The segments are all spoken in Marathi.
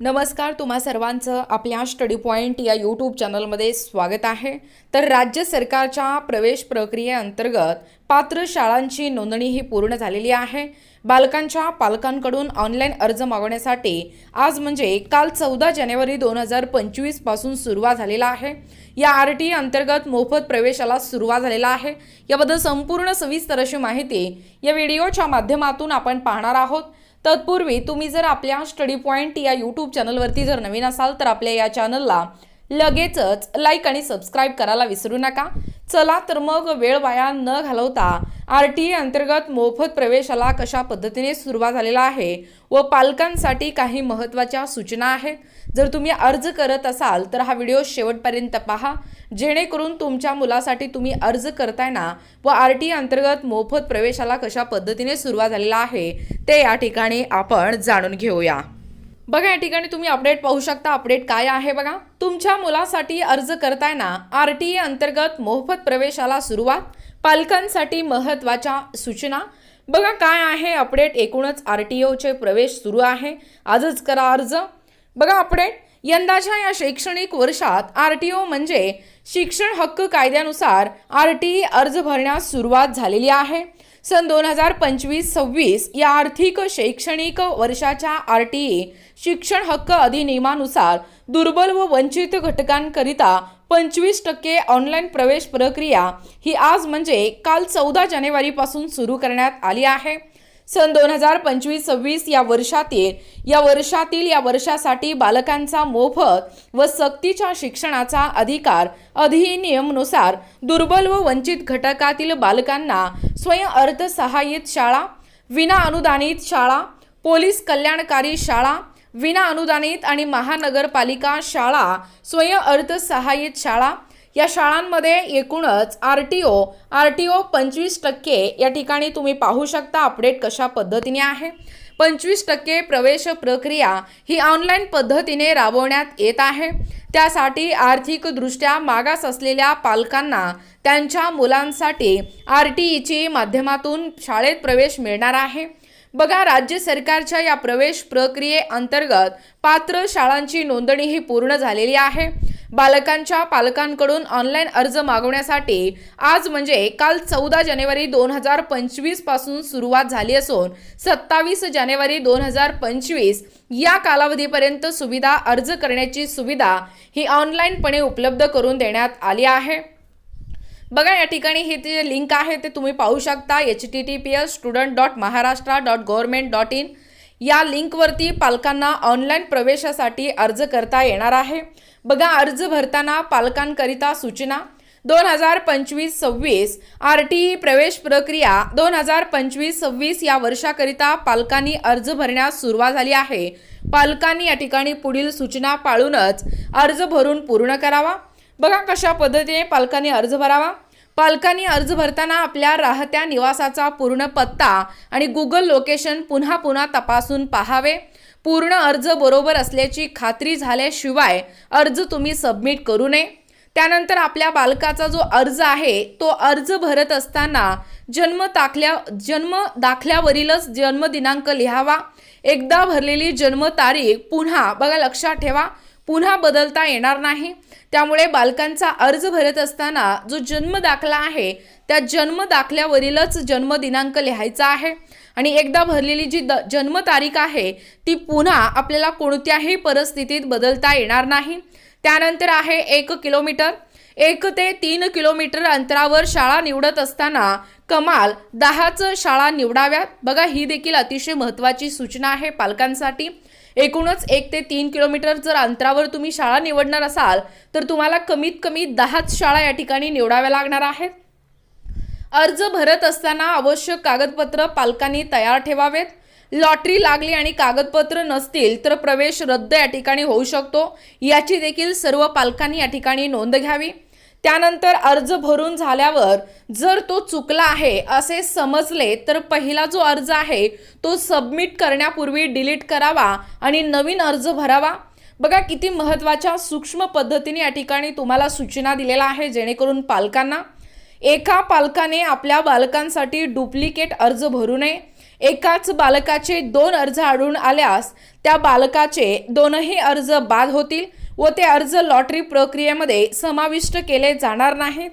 नमस्कार तुम्हा सर्वांचं आपल्या स्टडी पॉईंट या यूट्यूब चॅनलमध्ये स्वागत आहे. तर राज्य सरकारच्या प्रवेश प्रक्रियेअंतर्गत पात्र शाळांची नोंदणी ही पूर्ण झालेली आहे. बालकांच्या पालकांकडून ऑनलाईन अर्ज मागवण्यासाठी आज म्हणजे काल चौदा जानेवारी दोन हजार पंचवीसपासून सुरुवात झालेला आहे. या आर टी अंतर्गत मोफत प्रवेशाला सुरुवात झालेला आहे. याबद्दल संपूर्ण सविस्तर अशी माहिती या व्हिडिओच्या माध्यमातून आपण पाहणार आहोत. तत्पूर्वी तुम्ही जर आपल्या स्टडी पॉईंट या यूट्यूब चॅनलवरती जर नवीन असाल तर आपल्या या चॅनलला लगेचच लाईक आणि सबस्क्राईब करायला विसरू नका. चला तर मग वेळ वाया न घालवता आर टी अंतर्गत मोफत प्रवेशाला कशा पद्धतीने सुरुवात झालेला आहे व पालकांसाठी काही महत्त्वाच्या सूचना आहेत. जर तुम्ही अर्ज करत असाल तर हा व्हिडिओ शेवटपर्यंत पहा. जेणेकरून तुमच्या मुलासाठी तुम्ही अर्ज करताना व आर टी अंतर्गत मोफत प्रवेशाला कशा पद्धतीने सुरुवात झालेला आहे ते या ठिकाणी आपण जाणून घेऊया. बघा या ठिकाणी तुम्ही अपडेट पाहू शकता. अपडेट काय आहे बघा? तुमच्या मुलासाठी अर्ज करताना आर टी अंतर्गत मोफत प्रवेशाला सुरुवात पालकांसाठी महत्त्वाच्या सूचना. बघा काय आहे अपडेट? एकूणच आर टी ओचे प्रवेश सुरू आहे. आजच करा अर्ज. बघा अपडेट. यंदाच्या या शैक्षणिक वर्षात आर टी ओ म्हणजे शिक्षण हक्क कायद्यानुसार आर टी अर्ज भरण्यास सुरुवात झालेली आहे. सन दोन हजार पंचवीस सव्वीस या आर्थिक शैक्षणिक वर्षाच्या आर टी ए शिक्षण हक्क अधिनियमानुसार दुर्बल व वंचित घटकांकरिता पंचवीस टक्के ऑनलाईन प्रवेश प्रक्रिया ही आज म्हणजे काल चौदा जानेवारीपासून सुरू करण्यात आली आहे. सन दोन हजार पंचवीस सव्वीस या वर्षातील या वर्षातील या वर्षासाठी बालकांचा मोफत व सक्तीच्या शिक्षणाचा अधिकार अधिनियमनुसार दुर्बल व वंचित घटकातील बालकांना स्वयं अर्थसहाय्यित शाळा विना अनुदानित शाळा पोलीस कल्याणकारी शाळा विना अनुदानित आणि महानगरपालिका शाळा स्वयं अर्थसहाय्यित शाळा या शाळांमध्ये एकूणच R T O R T O पंचवीस टक्के या ठिकाणी तुम्ही पाहू शकता अपडेट कशा पद्धतीने आहे. पंचवीस टक्के प्रवेश प्रक्रिया ही ऑनलाईन पद्धतीने राबवण्यात येत आहे. त्यासाठी आर्थिकदृष्ट्या मागास असलेल्या पालकांना त्यांच्या मुलांसाठी आर टी ईची माध्यमातून शाळेत प्रवेश मिळणार आहे. बघा राज्य सरकारच्या या प्रवेश प्रक्रियेअंतर्गत पात्र शाळांची नोंदणी ही पूर्ण झालेली आहे. बालकांच्या पालकांकडून ऑनलाईन अर्ज मागवण्यासाठी आज म्हणजे काल चौदा जानेवारी दोन हजार पंचवीसपासून सुरुवात झाली असून सत्तावीस जानेवारी दोन हजार पंचवीस या कालावधीपर्यंत सुविधा अर्ज करण्याची सुविधा ही ऑनलाईनपणे उपलब्ध करून देण्यात आली आहे. बघा या ठिकाणी हे जे लिंक आहे ते तुम्ही पाहू शकता. H T T P S student dot Maharashtra dot government dot in या लिंकवरती पालकांना ऑनलाईन प्रवेशासाठी अर्ज करता येणार आहे. बघा अर्ज भरताना पालकांकरिता सूचना. दोन हजार पंचवीस सव्वीस आर टी ई प्रवेश प्रक्रिया दोन हजार पंचवीस सव्वीस या वर्षाकरिता पालकांनी अर्ज भरण्यास सुरुवात झाली आहे. पालकांनी या ठिकाणी पुढील सूचना पाळूनच अर्ज भरून पूर्ण करावा. बघा कशा पद्धतीने पालकांनी अर्ज भरावा. पालकांनी अर्ज भरताना आपल्या राहत्या निवासाचा पूर्ण पत्ता आणि गुगल लोकेशन पुन्हा पुन्हा तपासून पाहावे. पूर्ण अर्ज बरोबर असल्याची खात्री झाल्याशिवाय अर्ज तुम्ही सबमिट करू नये. त्यानंतर आपल्या बालकाचा जो अर्ज आहे तो अर्ज भरत असताना जन्म दाखल्या जन्म दाखल्यावरीलच जन्मदिनांक लिहावा. एकदा भरलेली जन्मतारीख पुन्हा बघा लक्षात ठेवा पुन्हा बदलता येणार नाही. त्यामुळे बालकांचा अर्ज भरत असताना जो जन्म दाखला आहे त्या जन्म दाखल्यावरीलच जन्मदिनांक लिहायचा आहे. आणि एकदा भरलेली जी द जन्मतारीख आहे ती पुन्हा आपल्याला कोणत्याही परिस्थितीत बदलता येणार नाही. त्यानंतर आहे एक किलोमीटर. एक ते तीन किलोमीटर अंतरावर शाळा निवडत असताना कमाल दहाच शाळा निवडाव्यात. बघा ही देखील अतिशय महत्त्वाची सूचना आहे पालकांसाठी. एकूणच एक ते तीन किलोमीटर जर अंतरावर तुम्ही शाळा निवडणार असाल तर तुम्हाला कमीत कमी दहाच शाळा या ठिकाणी निवडाव्या लागणार आहेत. अर्ज भरत असताना आवश्यक कागदपत्र पालकांनी तयार ठेवावेत. लॉटरी लागली आणि कागदपत्र नसतील तर प्रवेश रद्द या ठिकाणी होऊ शकतो. याची देखील सर्व पालकांनी या ठिकाणी नोंद घ्यावी. त्यानंतर अर्ज भरून झाल्यावर जर तो चुकला आहे असे समजले तर पहिला जो अर्ज आहे तो सबमिट करण्यापूर्वी डिलीट करावा आणि नवीन अर्ज भरावा. बघा किती महत्त्वाच्या सूक्ष्म पद्धतीने या ठिकाणी तुम्हाला सूचना दिलेल्या आहे जेणेकरून पालकांना. एका पालकाने आपल्या बालकांसाठी डुप्लिकेट अर्ज भरू नये. एकाच बालकाचे दोन अर्ज आढळून आल्यास त्या बालकाचे दोनही अर्ज बाद होतील. व ते अर्ज लॉटरी प्रक्रियेमध्ये समाविष्ट केले जाणार नाहीत.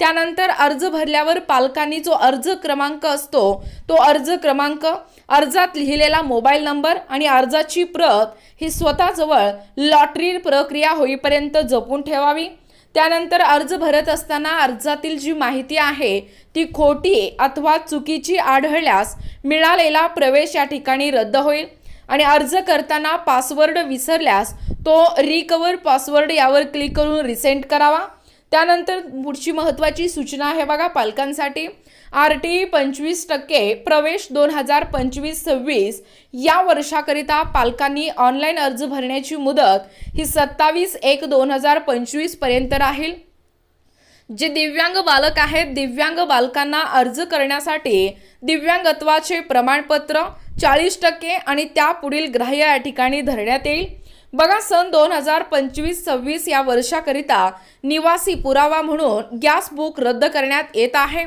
त्यानंतर अर्ज भरल्यावर पालकांनी जो अर्ज क्रमांक असतो तो अर्ज क्रमांक अर्जात लिहिलेला मोबाईल नंबर आणि अर्जाची प्रत ही स्वतःजवळ लॉटरी प्रक्रिया होईपर्यंत जपून ठेवावी. त्यानंतर अर्ज भरत असताना अर्जातील जी माहिती आहे ती खोटी अथवा चुकीची आढळल्यास मिळालेला प्रवेश या ठिकाणी रद्द होईल. आणि अर्ज करताना पासवर्ड विसरल्यास तो रिकवर पासवर्ड यावर क्लिक करून रिसेंट करावा. त्यानंतर पुढची महत्त्वाची सूचना आहे बघा पालकांसाठी. आर टी पंचवीस टक्के प्रवेश दोन हजार पंचवीस सव्वीस या वर्षाकरिता पालकांनी ऑनलाईन अर्ज भरण्याची मुदत ही सत्तावीस एक दोन हजार पंचवीसपर्यंत राहील. जे दिव्यांग बालक आहेत दिव्यांग बालकांना अर्ज करण्यासाठी दिव्यांगत्वाचे प्रमाणपत्र चाळीस टक्के आणि त्या पुढील ग्राह्य या ठिकाणी धरण्यात येईल. बघा सन दोन हजार पंचवीस सव्वीस या वर्षाकरिता निवासी पुरावा म्हणून गॅस बुक रद्द करण्यात येत आहे.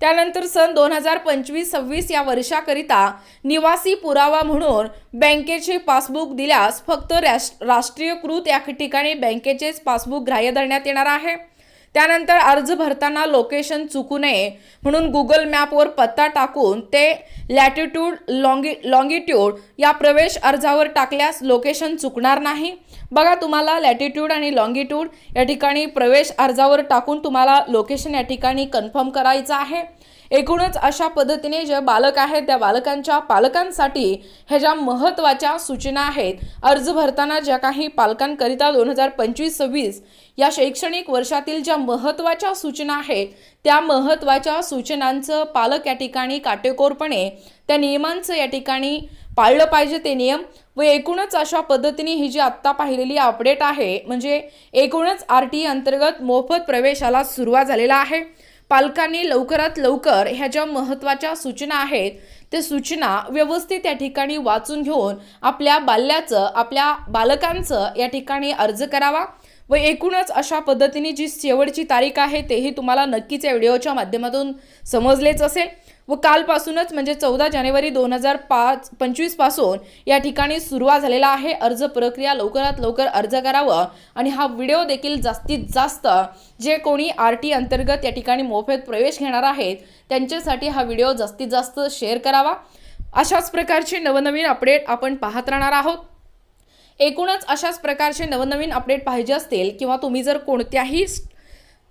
त्यानंतर सन दोन हजार पंचवीस सव्वीस या वर्षाकरिता निवासी पुरावा म्हणून बँकेचे पासबुक दिल्यास फक्त राष्ट्रीयकृत या ठिकाणी बँकेचेच पासबुक ग्राह्य धरण्यात येणार आहे. त्यानंतर अर्ज भरताना लोकेशन चुकू नये म्हणून गुगल मॅपवर पत्ता टाकून ते लॅटिट्यूड लॉंगी लॉंगिट्यूड या प्रवेश अर्जावर टाकल्यास लोकेशन चुकणार नाही. बघा तुम्हाला लॅटिट्यूड आणि लॉंगिट्यूड या ठिकाणी प्रवेश अर्जावर टाकून तुम्हाला लोकेशन या ठिकाणी कन्फर्म करायचं आहे. एकूणच अशा पद्धतीने जे बालक आहेत त्या बालकांच्या पालकांसाठी ह्या ज्या महत्त्वाच्या सूचना आहेत अर्ज भरताना ज्या काही पालकांकरिता दोन हजार पंचवीस सव्वीस या शैक्षणिक वर्षातील ज्या महत्त्वाच्या सूचना आहेत त्या महत्त्वाच्या सूचनांचं पालक या ठिकाणी काटेकोरपणे त्या नियमांचं या ठिकाणी पाळलं पाहिजे ते नियम व एकूणच अशा पद्धतीने ही जी आत्ता पाहिलेली अपडेट आहे म्हणजे एकूणच आर टी अंतर्गत मोफत प्रवेशाला सुरुवात झालेला आहे. पालकांनी लवकरात लवकर ह्या ज्या महत्त्वाच्या सूचना आहेत ते सूचना व्यवस्थित या ठिकाणी वाचून घेऊन आपल्या बाल्याचं आपल्या बालकांचं या ठिकाणी अर्ज करावा व एकूणच अशा पद्धतीने जी शेवटची तारीख आहे तेही तुम्हाला नक्कीच या व्हिडिओच्या माध्यमातून समजलेच असेल. व कालपासूनच म्हणजे चौदा जानेवारी दोन हजार पाच पंचवीसपासून या ठिकाणी सुरुवात झालेला आहे. अर्ज प्रक्रिया लवकरात लवकर अर्ज करावं. आणि हा व्हिडिओ देखील जास्तीत जास्त जे कोणी आर टी अंतर्गत या ठिकाणी मोफत प्रवेश घेणार आहेत त्यांच्यासाठी हा व्हिडिओ जास्तीत जास्त शेअर करावा. अशाच प्रकारचे नवनवीन अपडेट आपण पाहत राहणार आहोत. एकूणच अशाच प्रकारचे नवनवीन अपडेट पाहिजे असतील किंवा तुम्ही जर कोणत्याही